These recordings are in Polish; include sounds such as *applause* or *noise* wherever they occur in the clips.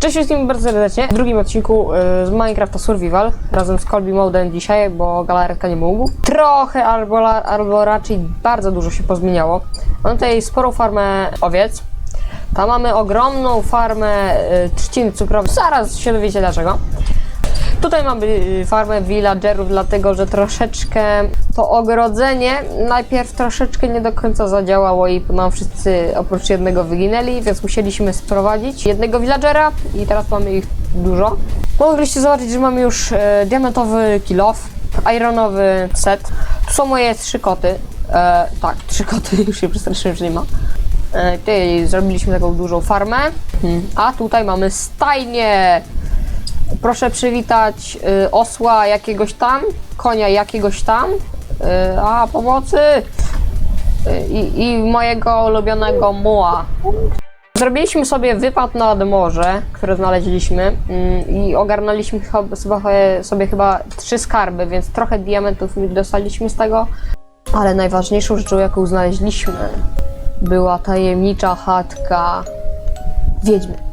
Cześć wszystkim bardzo serdecznie. W drugim odcinku y, z Minecrafta Survival razem z Colby Modem dzisiaj, bo galaretka nie mógł. Trochę albo, albo raczej bardzo dużo się pozmieniało. Mam tutaj sporą farmę owiec. Tam mamy ogromną farmę y, trzciny cukrowej. Zaraz się dowiecie dlaczego. Tutaj mamy y, farmę villagerów, dlatego że troszeczkę to ogrodzenie najpierw troszeczkę nie do końca zadziałało i nam wszyscy oprócz jednego wyginęli, więc musieliśmy sprowadzić jednego villagera i teraz mamy ich dużo. Mogliście zobaczyć, że mamy już e, diamentowy kill off, ironowy set. Tu są moje trzy koty. E, tak, trzy koty, *laughs* już się przestraszyłem, że nie ma. E, tutaj zrobiliśmy taką dużą farmę, Hmm. a tutaj mamy stajnię. Proszę przywitać y, osła jakiegoś tam, konia jakiegoś tam, y, a pomocy y, i, mojego ulubionego muła. Zrobiliśmy sobie wypad nad morze, które znaleźliśmy mm, i ogarnęliśmy sobie, sobie chyba trzy skarby, więc trochę diamentów dostaliśmy z tego. Ale najważniejszą rzeczą, jaką znaleźliśmy, była tajemnicza chatka wiedźmy.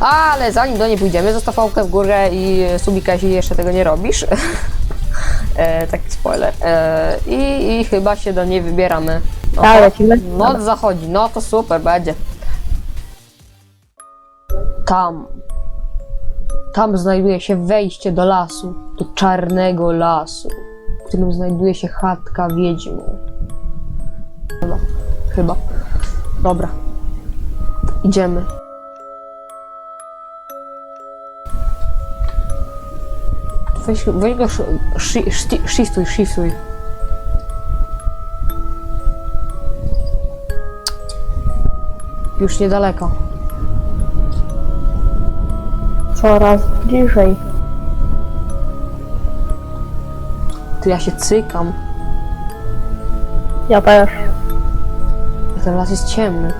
Ale zanim do niej pójdziemy, zostaw łapkę w górę i subika, jeśli jeszcze tego nie robisz. *laughs* e, taki spoiler. E, i, I chyba się do niej wybieramy. No, Tak, lecimy. Noc zachodzi, no to super, będzie. Tam. Tam znajduje się wejście do lasu. Do czarnego lasu, w którym znajduje się chatka wiedźmy. Chyba. Chyba. Dobra. Idziemy. Weź, weź go, sz-. Już niedaleko. Coraz bliżej. Tu ja się cykam. Ja też. Ten las jest ciemny.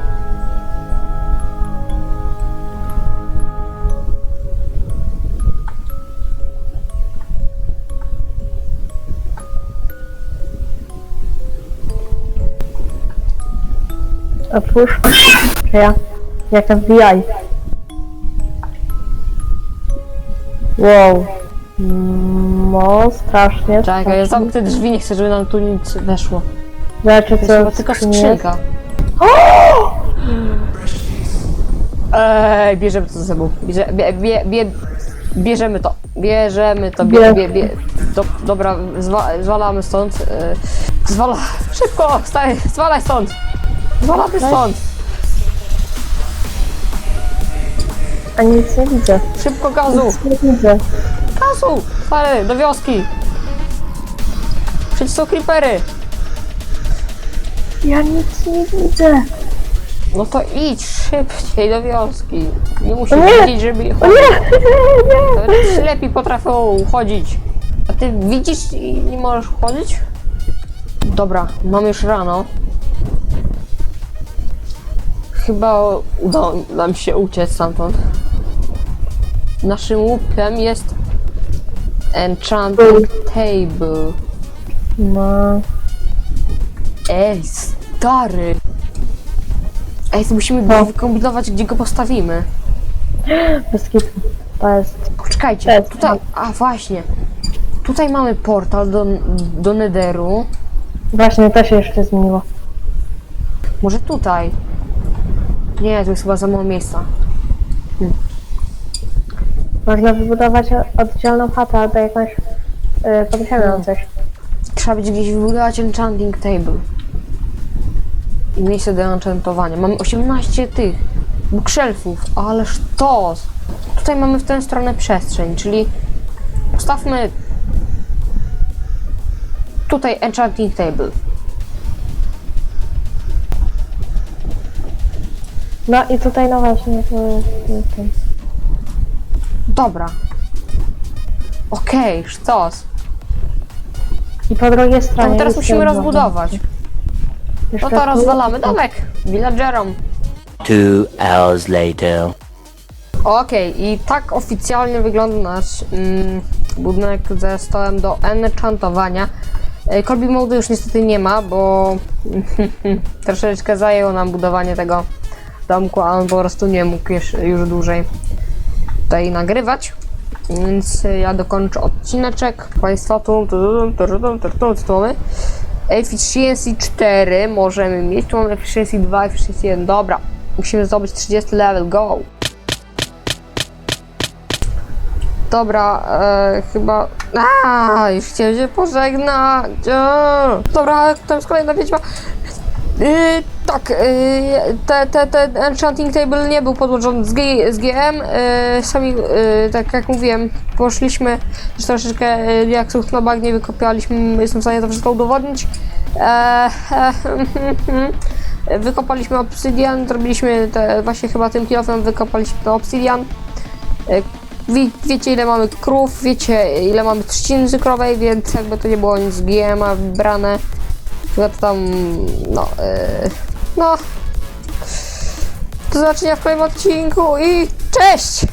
Otwórz. Czy ja? Jak FBI. Wow. Mm, No, strasznie. Czekaj, ja zamknę drzwi, nie chcę, żeby nam tu nic weszło. Rzeczy, To co chyba tylko skrzynka. Ej, bierzemy to ze sobą. Bierze, bie, bie, bie, bierzemy to. Bierzemy to. Bie, bie, bie. Do, dobra, zwa, zwalamy stąd. e, Zwala. Szybko! Staj, zwalaj stąd! Zwalamy stąd! A nic nie widzę. Szybko gazu! Nic nie widzę. Gazu! Stary, do wioski! Przecież są creepery! Ja nic nie widzę. No to idź szybciej do wioski. Nie musisz nie! widzieć, żeby je O nie! nie! Ślepi *laughs* potrafią chodzić. A ty widzisz i nie możesz chodzić? Dobra, mam już rano. Chyba udało nam się uciec stamtąd. Naszym łupem jest Enchanting Table. No. Ej, stary! Ej, to musimy No. wykombinować, gdzie go postawimy. Bez kitu. To jest. Poczekajcie, Jest, tutaj, a właśnie, tutaj mamy portal do, do Netheru. Właśnie, to się jeszcze zmieniło. Może tutaj? Nie, tu jest chyba za mało miejsca. Można wybudować oddzielną chatę albo jakąś yy, podziemną coś. Trzeba będzie gdzieś wybudować enchanting table. I miejsce do enchantowania. Mamy 18 tych bookshelfów, ale sztos! Tutaj mamy w tę stronę przestrzeń, czyli postawmy tutaj enchanting table. No i tutaj no właśnie to jest, ten. Dobra. Okej, sztos. I po drugiej No stronie. teraz jest musimy rozbudować. Jeszcze No to tu- rozwalamy domek villagerom. Two hours later. Okej, i tak oficjalnie wygląda nasz mm, budynek ze stołem do enchantowania. E, Colby Mode już niestety nie ma, bo *laughs* troszeczkę zajęło nam budowanie tego domku, a on po prostu nie mógł już dłużej tutaj nagrywać. Więc ja dokończę odcineczek. Państwa tu, tu, tu, tu, tu, tu, tu, tu, tu mamy. Efficiency 4 możemy mieć. Tu mamy Efficiency 2, Efficiency 1. Dobra, musimy zdobyć 30 level. Go! Dobra, e, chyba. A, już chciałem się pożegnać. E, dobra, to jest kolejna wiedźma. Yy, tak, yy, te, te, ten enchanting table nie był podłączony z, G, z GM. Yy, sami, yy, tak jak mówiłem, poszliśmy już troszeczkę diaksów na bagnie wykopaliśmy. Jestem w stanie to wszystko udowodnić. Eee, *laughs* wykopaliśmy obsydian, zrobiliśmy te, właśnie chyba tym kilofem wykopaliśmy ten obsydian. Yy, Wie, wiecie ile mamy krów, wiecie ile mamy trzciny cukrowej, więc jakby to nie było nic z GM-a brane. Chyba to tam, no, yy, no. Do zobaczenia w kolejnym odcinku i cześć!